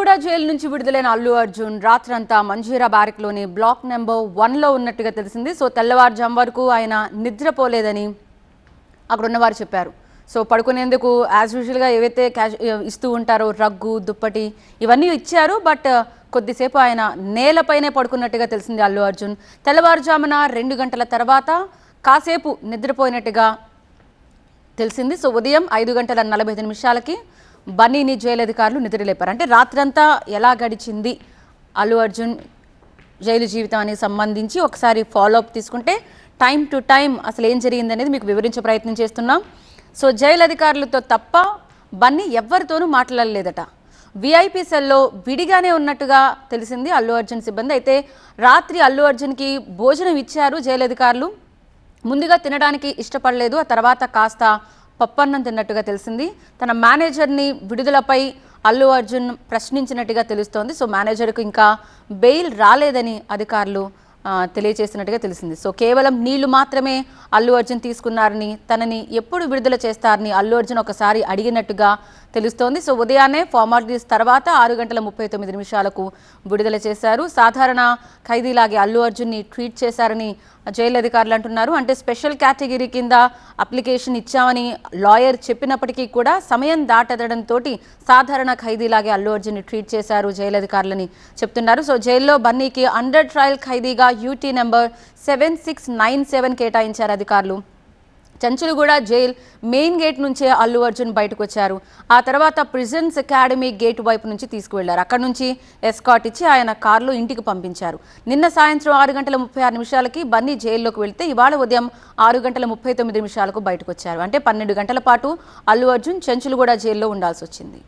Chenchalguda jail నుంచి విడుదలైన అల్లు అర్జున్ రాత్రంతా మంజీరా బ్యారెక్లోని బ్లాక్ నెంబర్ వన్లో ఉన్నట్టుగా తెలిసింది. సో తెల్లవారుజాం వరకు ఆయన నిద్రపోలేదని అక్కడ ఉన్నవారు చెప్పారు. సో పడుకునేందుకు యాజ్ యూజువల్గా ఏవైతే క్యాష్ ఇస్తూ ఉంటారో రగ్గు దుప్పటి ఇవన్నీ ఇచ్చారు. బట్ కొద్దిసేపు ఆయన నేలపైనే పడుకున్నట్టుగా తెలిసింది అల్లు అర్జున్. తెల్లవారుజామున రెండు గంటల తర్వాత కాసేపు నిద్రపోయినట్టుగా తెలిసింది. సో ఉదయం ఐదు గంటల నలభై ఐదు నిమిషాలకి బన్నీని జైలు అధికారులు నిద్రలేపారు. అంటే రాత్రంతా ఎలా గడిచింది? అల్లు అర్జున్ జైలు జీవితానికి సంబంధించి ఒకసారి ఫాలోఅప్ తీసుకుంటే టైం టు టైం అసలు ఏం జరిగింది అనేది మీకు వివరించే ప్రయత్నం చేస్తున్నాం. సో జైలు అధికారులతో తప్ప బన్నీ ఎవ్వరితోనూ మాట్లాడలేదట. విఐపీ సెల్లో విడిగానే ఉన్నట్టుగా తెలిసింది అల్లు అర్జున్ సిబ్బంది. అయితే రాత్రి అల్లు అర్జున్కి భోజనం ఇచ్చారు జైలు అధికారులు ముందుగా తినడానికి ఇష్టపడలేదు. ఆ తర్వాత కాస్త పప్పన్నం తిన్నట్టుగా తెలిసింది. తన మేనేజర్ని విడుదలపై అల్లు అర్జున్ ప్రశ్నించినట్టుగా తెలుస్తోంది. సో మేనేజర్కు ఇంకా బెయిల్ రాలేదని అధికారులు తెలియజేసినట్టుగా తెలిసింది. సో కేవలం నీళ్ళు మాత్రమే అల్లు అర్జున్ తీసుకున్నారని తనని ఎప్పుడు విడుదల చేస్తారని అల్లు అర్జున్ ఒకసారి అడిగినట్టుగా తెలుస్తోంది. సో ఉదయాన్నే ఫార్మాలిటీస్ తర్వాత ఆరు గంటల ముప్పై తొమ్మిది నిమిషాలకు విడుదల చేశారు. సాధారణ ఖైదీలాగే అల్లు అర్జున్ని ట్వీట్ చేశారని జైలు అధికారులు అంటున్నారు. అంటే స్పెషల్ కేటగిరీ కింద అప్లికేషన్ ఇచ్చామని లాయర్ చెప్పినప్పటికీ కూడా సమయం దాటెదడంతో సాధారణ ఖైదీలాగే అల్లు అర్జున్ని ట్రీట్ చేశారు జైలు అధికారులని చెప్తున్నారు. సో జైల్లో బన్నీకి under trial ఖైదీగా UT number seven six nine seven కేటాయించారు అధికారులు. చంచులగూడ జైల్ మెయిన్ గేట్ నుంచే అల్లు అర్జున్ బయటకు వచ్చారు ఆ తర్వాత ప్రిజన్స్ అకాడమీ గేట్ వైపు నుంచి తీసుకువెళ్ళారు. అక్కడ నుంచి ఎస్కాట్ ఇచ్చి ఆయన కారులో ఇంటికి పంపించారు. నిన్న సాయంత్రం ఆరు గంటల ముప్పై ఆరు నిమిషాలకి బన్నీ జైల్లోకి వెళ్తే ఇవాళ ఉదయం ఆరు గంటల ముప్పై తొమ్మిది నిమిషాలకు బయటకు వచ్చారు అంటే పన్నెండు గంటల పాటు అల్లు అర్జున్ చెంచులగూడ జైల్లో ఉండాల్సి వచ్చింది.